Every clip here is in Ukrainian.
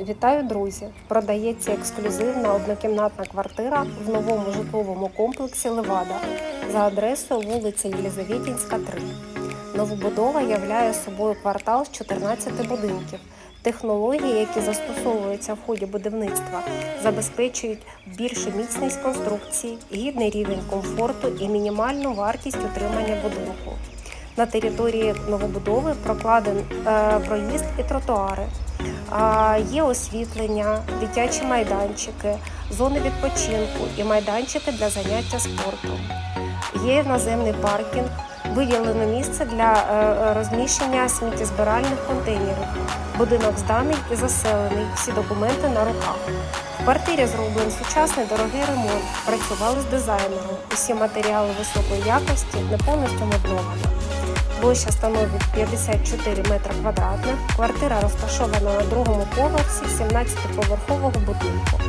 Вітаю, друзі! Продається ексклюзивна однокімнатна квартира в новому житловому комплексі Левада за адресою вулиця Єлизаветінська, 3. Новобудова являє собою квартал з 14 будинків. Технології, які застосовуються в ході будівництва, забезпечують більшу міцність конструкції, гідний рівень комфорту і мінімальну вартість утримання будинку. На території новобудови прокладен е, проїзд і тротуари. Є освітлення, дитячі майданчики, зони відпочинку і майданчики для заняття спортом. Є наземний паркінг, виділено місце для е, е, розміщення сміттєзбиральних контейнерів. Будинок зданий і заселений, всі документи на руках. В квартирі зроблений сучасний дорогий ремонт. Працювали з дизайнером. Усі матеріали високої якості не повністю мебловано. Площа становить 54 метри квадратних. Квартира розташована на другому поверсі 17-поверхового будинку.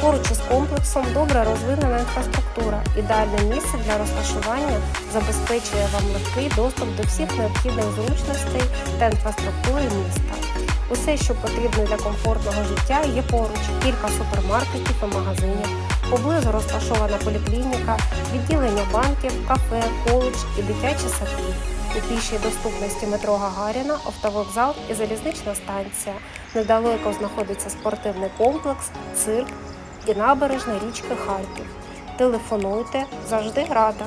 Поруч із комплексом добре розвинена інфраструктура. Ідеальне місце для розташування забезпечує вам легкий доступ до всіх необхідних зручностей та інфраструктури міста. Усе, що потрібно для комфортного життя, є поруч. Кілька супермаркетів і магазинів. Поблизу розташована поліклініка, відділення банків, кафе, коледж і дитячі садки. У пішій доступності метро Гагаріна, автовокзал і залізнична станція. Недалеко знаходиться спортивний комплекс, цирк і набережна річки Харків. Телефонуйте, завжди рада.